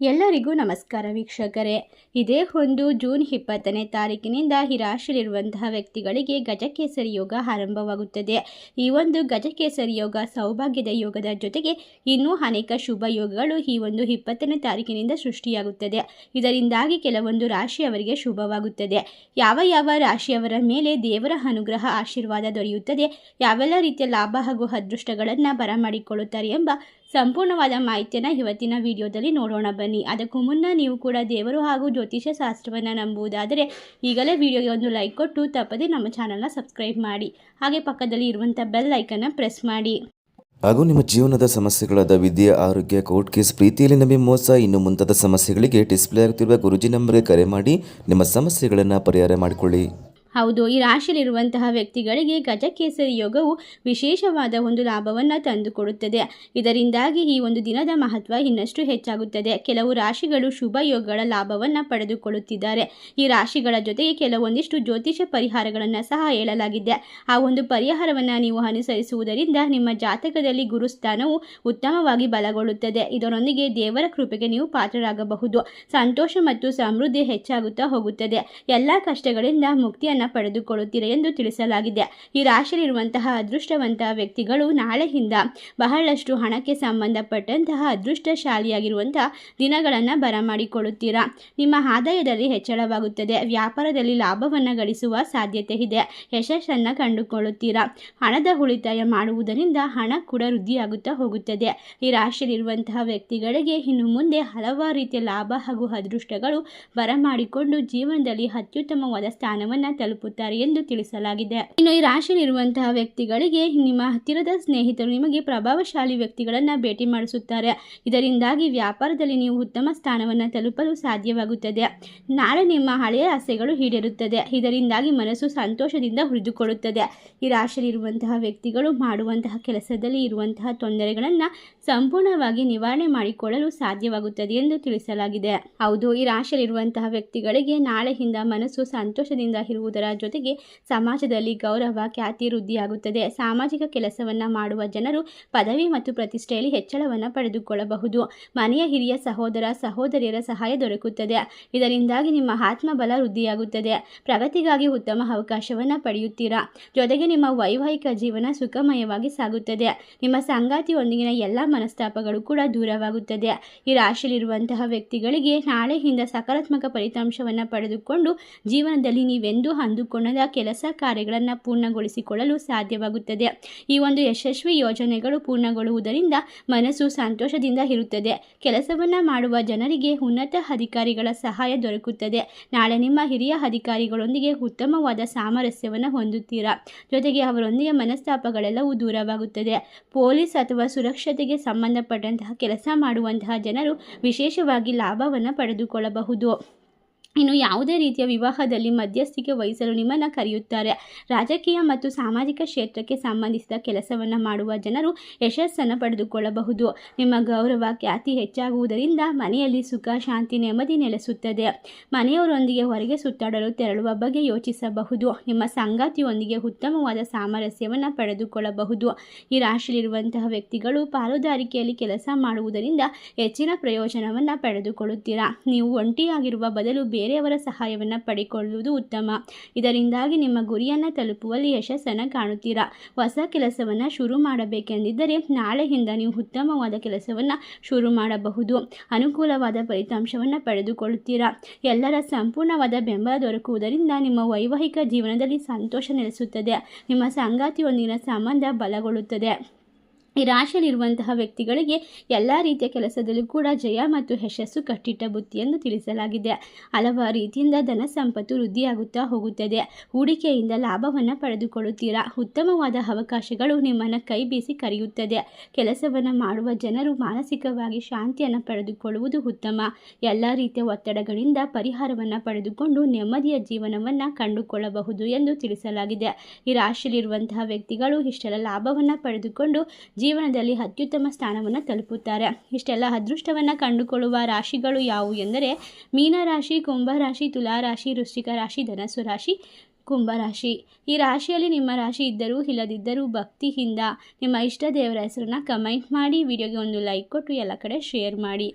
ಎಲ್ಲರಿಗೂ ನಮಸ್ಕಾರ ವೀಕ್ಷಕರೇ. ಇದೇ ಒಂದು ಜೂನ್ ಇಪ್ಪತ್ತನೇ ತಾರೀಕಿನಿಂದ ಈ ರಾಶಿಯಲ್ಲಿರುವಂತಹ ವ್ಯಕ್ತಿಗಳಿಗೆ ಗಜಕೇಸರಿ ಯೋಗ ಆರಂಭವಾಗುತ್ತದೆ. ಈ ಒಂದು ಗಜಕೇಸರಿ ಯೋಗ ಸೌಭಾಗ್ಯದ ಯೋಗದ ಜೊತೆಗೆ ಇನ್ನೂ ಅನೇಕ ಶುಭ ಯೋಗಗಳು ಈ ಒಂದು ಇಪ್ಪತ್ತನೇ ತಾರೀಕಿನಿಂದ ಸೃಷ್ಟಿಯಾಗುತ್ತದೆ. ಇದರಿಂದಾಗಿ ಕೆಲವೊಂದು ರಾಶಿಯವರಿಗೆ ಶುಭವಾಗುತ್ತದೆ. ಯಾವ ಯಾವ ರಾಶಿಯವರ ಮೇಲೆ ದೇವರ ಅನುಗ್ರಹ, ಆಶೀರ್ವಾದ ದೊರೆಯುತ್ತದೆ, ಯಾವೆಲ್ಲ ರೀತಿಯ ಲಾಭ ಹಾಗೂ ಅದೃಷ್ಟಗಳನ್ನು ಬರಮಾಡಿಕೊಳ್ಳುತ್ತಾರೆ ಎಂಬ ಸಂಪೂರ್ಣವಾದ ಮಾಹಿತಿಯನ್ನು ಇವತ್ತಿನ ವಿಡಿಯೋದಲ್ಲಿ ನೋಡೋಣ ಬನ್ನಿ. ಅದಕ್ಕೂ ಮುನ್ನ ನೀವು ಕೂಡ ದೇವರು ಹಾಗೂ ಜ್ಯೋತಿಷ್ಯ ಶಾಸ್ತ್ರವನ್ನು ನಂಬುವುದಾದರೆ ಈಗಲೇ ವಿಡಿಯೋಗೆ ಒಂದು ಲೈಕ್ ಕೊಟ್ಟು ತಪ್ಪದೆ ನಮ್ಮ ಚಾನಲ್ನ ಸಬ್ಸ್ಕ್ರೈಬ್ ಮಾಡಿ. ಹಾಗೆ ಪಕ್ಕದಲ್ಲಿ ಇರುವಂಥ ಬೆಲ್ ಲೈಕನ್ನು ಪ್ರೆಸ್ ಮಾಡಿ. ಹಾಗೂ ನಿಮ್ಮ ಜೀವನದ ಸಮಸ್ಯೆಗಳಾದ ವಿದ್ಯೆ, ಆರೋಗ್ಯ, ಕೋರ್ಟ್ ಕೇಸ್, ಪ್ರೀತಿಯಲ್ಲಿ ನಂಬಿ ಮೋಸ, ಇನ್ನು ಮುಂತಾದ ಸಮಸ್ಯೆಗಳಿಗೆ ಡಿಸ್ಪ್ಲೇ ಆಗ್ತಿರುವ ಗುರುಜಿ ನಂಬರ್ಗೆ ಕರೆ ಮಾಡಿ ನಿಮ್ಮ ಸಮಸ್ಯೆಗಳನ್ನು ಪರಿಹಾರ ಮಾಡಿಕೊಳ್ಳಿ. ಹೌದು, ಈ ರಾಶಿಯಲ್ಲಿರುವಂತಹ ವ್ಯಕ್ತಿಗಳಿಗೆ ಗಜಕೇಸರಿ ಯೋಗವು ವಿಶೇಷವಾದ ಒಂದು ಲಾಭವನ್ನು ತಂದುಕೊಡುತ್ತದೆ. ಇದರಿಂದಾಗಿ ಈ ಒಂದು ದಿನದ ಮಹತ್ವ ಇನ್ನಷ್ಟು ಹೆಚ್ಚಾಗುತ್ತದೆ. ಕೆಲವು ರಾಶಿಗಳು ಶುಭ ಯೋಗಗಳ ಲಾಭವನ್ನು ಪಡೆದುಕೊಳ್ಳುತ್ತಿದ್ದಾರೆ. ಈ ರಾಶಿಗಳ ಜೊತೆಗೆ ಕೆಲವೊಂದಿಷ್ಟು ಜ್ಯೋತಿಷ ಪರಿಹಾರಗಳನ್ನು ಸಹ ಹೇಳಲಾಗಿದೆ. ಆ ಒಂದು ಪರಿಹಾರವನ್ನು ನೀವು ಅನುಸರಿಸುವುದರಿಂದ ನಿಮ್ಮ ಜಾತಕದಲ್ಲಿ ಗುರುಸ್ಥಾನವು ಉತ್ತಮವಾಗಿ ಬಲಗೊಳ್ಳುತ್ತದೆ. ಇದರೊಂದಿಗೆ ದೇವರ ಕೃಪೆಗೆ ನೀವು ಪಾತ್ರರಾಗಬಹುದು. ಸಂತೋಷ ಮತ್ತು ಸಮೃದ್ಧಿ ಹೆಚ್ಚಾಗುತ್ತಾ ಹೋಗುತ್ತದೆ. ಎಲ್ಲ ಕಷ್ಟಗಳಿಂದ ಮುಕ್ತಿಯನ್ನು ಪಡೆದುಕೊಳ್ಳುತ್ತೀರಾ ಎಂದು ತಿಳಿಸಲಾಗಿದೆ. ಈ ರಾಶಿಯಲ್ಲಿರುವಂತಹ ಅದೃಷ್ಟವಂತ ವ್ಯಕ್ತಿಗಳು ನಾಳೆಯಿಂದ ಬಹಳಷ್ಟು ಹಣಕ್ಕೆ ಸಂಬಂಧಪಟ್ಟಂತಹ ಅದೃಷ್ಟಶಾಲಿಯಾಗಿರುವಂತಹ ದಿನಗಳನ್ನು ಬರಮಾಡಿಕೊಳ್ಳುತ್ತೀರಾ. ನಿಮ್ಮ ಆದಾಯದಲ್ಲಿ ಹೆಚ್ಚಳವಾಗುತ್ತದೆ. ವ್ಯಾಪಾರದಲ್ಲಿ ಲಾಭವನ್ನು ಗಳಿಸುವ ಸಾಧ್ಯತೆ ಇದೆ. ಯಶಸ್ಸನ್ನು ಕಂಡುಕೊಳ್ಳುತ್ತೀರಾ. ಹಣದ ಉಳಿತಾಯ ಮಾಡುವುದರಿಂದ ಹಣ ಕೂಡ ವೃದ್ಧಿಯಾಗುತ್ತಾ ಹೋಗುತ್ತದೆ. ಈ ರಾಶಿಯಲ್ಲಿರುವಂತಹ ವ್ಯಕ್ತಿಗಳಿಗೆ ಇನ್ನು ಮುಂದೆ ಹಲವಾರು ರೀತಿಯ ಲಾಭ ಹಾಗೂ ಅದೃಷ್ಟಗಳು ಬರಮಾಡಿಕೊಂಡು ಜೀವನದಲ್ಲಿ ಅತ್ಯುತ್ತಮವಾದ ಸ್ಥಾನವನ್ನು ತಲುಪುತ್ತಾರೆ ಎಂದು ತಿಳಿಸಲಾಗಿದೆ. ಇನ್ನು ಈ ರಾಶಿಯಲ್ಲಿರುವಂತಹ ವ್ಯಕ್ತಿಗಳಿಗೆ ನಿಮ್ಮ ಹತ್ತಿರದ ಸ್ನೇಹಿತರು ನಿಮಗೆ ಪ್ರಭಾವಶಾಲಿ ವ್ಯಕ್ತಿಗಳನ್ನು ಭೇಟಿ ಮಾಡಿಸುತ್ತಾರೆ. ಇದರಿಂದಾಗಿ ವ್ಯಾಪಾರದಲ್ಲಿ ನೀವು ಉತ್ತಮ ಸ್ಥಾನವನ್ನು ತಲುಪಲು ಸಾಧ್ಯವಾಗುತ್ತದೆ. ನಾಳೆ ನಿಮ್ಮ ಹಳೆಯ ಆಸೆಗಳು ಈಡೇರುತ್ತದೆ. ಇದರಿಂದಾಗಿ ಮನಸ್ಸು ಸಂತೋಷದಿಂದ ಹುರಿದುಕೊಳ್ಳುತ್ತದೆ ಈ ರಾಶಿಯಲ್ಲಿರುವಂತಹ ವ್ಯಕ್ತಿಗಳು ಮಾಡುವಂತಹ ಕೆಲಸದಲ್ಲಿ ಇರುವಂತಹ ತೊಂದರೆಗಳನ್ನು ಸಂಪೂರ್ಣವಾಗಿ ನಿವಾರಣೆ ಮಾಡಿಕೊಳ್ಳಲು ಸಾಧ್ಯವಾಗುತ್ತದೆ ಎಂದು ತಿಳಿಸಲಾಗಿದೆ. ಹೌದು, ಈ ರಾಶಿಯಲ್ಲಿರುವಂತಹ ವ್ಯಕ್ತಿಗಳಿಗೆ ನಾಳೆಯಿಂದ ಮನಸ್ಸು ಸಂತೋಷದಿಂದ ಇರುವುದರ ಜೊತೆಗೆ ಸಮಾಜದಲ್ಲಿ ಗೌರವ, ಖ್ಯಾತಿ, ವೃದ್ಧಿಯಾಗುತ್ತದೆ. ಸಾಮಾಜಿಕ ಕೆಲಸವನ್ನು ಮಾಡುವ ಜನರು ಪದವಿ ಮತ್ತು ಪ್ರತಿಷ್ಠೆಯಲ್ಲಿ ಹೆಚ್ಚಳವನ್ನು ಪಡೆದುಕೊಳ್ಳಬಹುದು. ಮನೆಯ ಹಿರಿಯ ಸಹೋದರ, ಸಹೋದರಿಯರ ಸಹಾಯ ದೊರಕುತ್ತದೆ. ಇದರಿಂದಾಗಿ ನಿಮ್ಮ ಆತ್ಮಬಲ ವೃದ್ಧಿಯಾಗುತ್ತದೆ. ಪ್ರಗತಿಗಾಗಿ ಉತ್ತಮ ಅವಕಾಶವನ್ನು ಪಡೆಯುತ್ತೀರಾ? ಜೊತೆಗೆ ನಿಮ್ಮ ವೈವಾಹಿಕ ಜೀವನ ಸುಖಮಯವಾಗಿ ಸಾಗುತ್ತದೆ. ನಿಮ್ಮ ಸಂಗಾತಿಯೊಂದಿಗಿನ ಎಲ್ಲ ಮನಸ್ತಾಪಗಳು ಕೂಡ ದೂರವಾಗುತ್ತದೆ. ಈ ರಾಶಿಯಲ್ಲಿರುವಂತಹ ವ್ಯಕ್ತಿಗಳಿಗೆ ನಾಳೆಯಿಂದ ಸಕಾರಾತ್ಮಕ ಫಲಿತಾಂಶವನ್ನು ಪಡೆದುಕೊಂಡು ಜೀವನದಲ್ಲಿ ನೀವೆಂದೂ ಅಂದುಕೊಂಡದ ಕೆಲಸ ಕಾರ್ಯಗಳನ್ನು ಪೂರ್ಣಗೊಳಿಸಿಕೊಳ್ಳಲು ಸಾಧ್ಯವಾಗುತ್ತದೆ. ಈ ಒಂದು ಯಶಸ್ವಿ ಯೋಜನೆಗಳು ಪೂರ್ಣಗೊಳ್ಳುವುದರಿಂದ ಮನಸ್ಸು ಸಂತೋಷದಿಂದ ಇರುತ್ತದೆ. ಕೆಲಸವನ್ನು ಮಾಡುವ ಜನರಿಗೆ ಉನ್ನತ ಅಧಿಕಾರಿಗಳ ಸಹಾಯ ದೊರಕುತ್ತದೆ. ನಾಳೆ ನಿಮ್ಮ ಹಿರಿಯ ಅಧಿಕಾರಿಗಳೊಂದಿಗೆ ಉತ್ತಮವಾದ ಸಾಮರಸ್ಯವನ್ನು ಹೊಂದುತ್ತೀರಾ? ಜೊತೆಗೆ ಅವರೊಂದಿಗೆ ಮನಸ್ತಾಪಗಳೆಲ್ಲವೂ ದೂರವಾಗುತ್ತದೆ. ಪೊಲೀಸ್ ಅಥವಾ ಸುರಕ್ಷತೆಗೆ ಸಂಬಂಧಪಟ್ಟಂತಹ ಕೆಲಸ ಮಾಡುವಂತಹ ಜನರು ವಿಶೇಷವಾಗಿ ಲಾಭವನ್ನು ಪಡೆದುಕೊಳ್ಳಬಹುದು. ಇನ್ನು ಯಾವುದೇ ರೀತಿಯ ವಿವಾಹದಲ್ಲಿ ಮಧ್ಯಸ್ಥಿಕೆ ವಹಿಸಲು ನಿಮ್ಮನ್ನು ಕರೆಯುತ್ತಾರೆ. ರಾಜಕೀಯ ಮತ್ತು ಸಾಮಾಜಿಕ ಕ್ಷೇತ್ರಕ್ಕೆ ಸಂಬಂಧಿಸಿದ ಕೆಲಸವನ್ನು ಮಾಡುವ ಜನರು ಯಶಸ್ಸನ್ನು ಪಡೆದುಕೊಳ್ಳಬಹುದು. ನಿಮ್ಮ ಗೌರವ ಖ್ಯಾತಿ ಹೆಚ್ಚಾಗುವುದರಿಂದ ಮನೆಯಲ್ಲಿ ಸುಖ, ಶಾಂತಿ, ನೆಮ್ಮದಿ ನೆಲೆಸುತ್ತದೆ. ಮನೆಯವರೊಂದಿಗೆ ಹೊರಗೆ ಸುತ್ತಾಡಲು ತೆರಳುವ ಬಗ್ಗೆ ಯೋಚಿಸಬಹುದು. ನಿಮ್ಮ ಸಂಗಾತಿಯೊಂದಿಗೆ ಉತ್ತಮವಾದ ಸಾಮರಸ್ಯವನ್ನು ಪಡೆದುಕೊಳ್ಳಬಹುದು. ಈ ರಾಶಿಯಲ್ಲಿರುವಂತಹ ವ್ಯಕ್ತಿಗಳು ಪಾಲುದಾರಿಕೆಯಲ್ಲಿ ಕೆಲಸ ಮಾಡುವುದರಿಂದ ಹೆಚ್ಚಿನ ಪ್ರಯೋಜನವನ್ನು ಪಡೆದುಕೊಳ್ಳುತ್ತೀರಾ? ನೀವು ಒಂಟಿಯಾಗಿರುವ ಬದಲು ಬೇರೆಯವರ ಸಹಾಯವನ್ನು ಪಡೆಕೊಳ್ಳುವುದು ಉತ್ತಮ. ಇದರಿಂದಾಗಿ ನಿಮ್ಮ ಗುರಿಯನ್ನು ತಲುಪುವಲ್ಲಿ ಯಶಸ್ಸನ್ನು ಕಾಣುತ್ತೀರಾ? ಹೊಸ ಕೆಲಸವನ್ನು ಶುರು ಮಾಡಬೇಕೆಂದಿದ್ದರೆ ನಾಳೆಯಿಂದ ನೀವು ಉತ್ತಮವಾದ ಕೆಲಸವನ್ನು ಶುರು ಮಾಡಬಹುದು. ಅನುಕೂಲವಾದ ಫಲಿತಾಂಶವನ್ನು ಪಡೆದುಕೊಳ್ಳುತ್ತೀರಾ? ಎಲ್ಲರ ಸಂಪೂರ್ಣವಾದ ಬೆಂಬಲ ದೊರಕುವುದರಿಂದ ನಿಮ್ಮ ವೈವಾಹಿಕ ಜೀವನದಲ್ಲಿ ಸಂತೋಷ ನೆಲೆಸುತ್ತದೆ. ನಿಮ್ಮ ಸಂಗಾತಿಯೊಂದಿಗಿನ ಸಂಬಂಧ ಬಲಗೊಳ್ಳುತ್ತದೆ. ಈ ರಾಶಿಯಲ್ಲಿರುವಂತಹ ವ್ಯಕ್ತಿಗಳಿಗೆ ಎಲ್ಲ ರೀತಿಯ ಕೆಲಸದಲ್ಲೂ ಕೂಡ ಜಯ ಮತ್ತು ಯಶಸ್ಸು ಕಟ್ಟಿಟ್ಟ ಬುತ್ತಿ ತಿಳಿಸಲಾಗಿದೆ. ಹಲವಾರು ರೀತಿಯಿಂದ ಧನ ಸಂಪತ್ತು ವೃದ್ಧಿಯಾಗುತ್ತಾ ಹೋಗುತ್ತದೆ. ಹೂಡಿಕೆಯಿಂದ ಲಾಭವನ್ನು ಪಡೆದುಕೊಳ್ಳುತ್ತೀರಾ? ಉತ್ತಮವಾದ ಅವಕಾಶಗಳು ನಿಮ್ಮನ್ನು ಕೈ ಬೀಸಿ ಕರೆಯುತ್ತದೆ. ಕೆಲಸವನ್ನು ಮಾಡುವ ಜನರು ಮಾನಸಿಕವಾಗಿ ಶಾಂತಿಯನ್ನು ಪಡೆದುಕೊಳ್ಳುವುದು ಉತ್ತಮ. ಎಲ್ಲ ರೀತಿಯ ಒತ್ತಡಗಳಿಂದ ಪರಿಹಾರವನ್ನು ಪಡೆದುಕೊಂಡು ನೆಮ್ಮದಿಯ ಜೀವನವನ್ನು ಕಂಡುಕೊಳ್ಳಬಹುದು ಎಂದು ತಿಳಿಸಲಾಗಿದೆ. ಈ ರಾಶಿಯಲ್ಲಿರುವಂತಹ ವ್ಯಕ್ತಿಗಳು ಇಷ್ಟೆಲ್ಲ ಲಾಭವನ್ನು ಪಡೆದುಕೊಂಡು ಜೀವನದಲ್ಲಿ ಅತ್ಯುತ್ತಮ ಸ್ಥಾನವನ್ನು ತಲುಪುತ್ತಾರೆ. ಇಷ್ಟೆಲ್ಲ ಅದೃಷ್ಟವನ್ನು ಕಂಡುಕೊಳ್ಳುವ ರಾಶಿಗಳು ಯಾವುವು ಎಂದರೆ ಮೀನರಾಶಿ ಕುಂಭರಾಶಿ ತುಲಾರಾಶಿ ವೃಶ್ಚಿಕ ರಾಶಿ, ಧನಸ್ಸು ರಾಶಿ ಕುಂಭರಾಶಿ ಈ ರಾಶಿಯಲ್ಲಿ ನಿಮ್ಮ ರಾಶಿ ಇದ್ದರೂ ಇಲ್ಲದಿದ್ದರೂ ಭಕ್ತಿಯಿಂದ ನಿಮ್ಮ ಇಷ್ಟ ದೇವರ ಹೆಸರನ್ನು ಕಮೆಂಟ್ ಮಾಡಿ. ವಿಡಿಯೋಗೆ ಒಂದು ಲೈಕ್ ಕೊಟ್ಟು ಎಲ್ಲ ಕಡೆ ಶೇರ್ ಮಾಡಿ.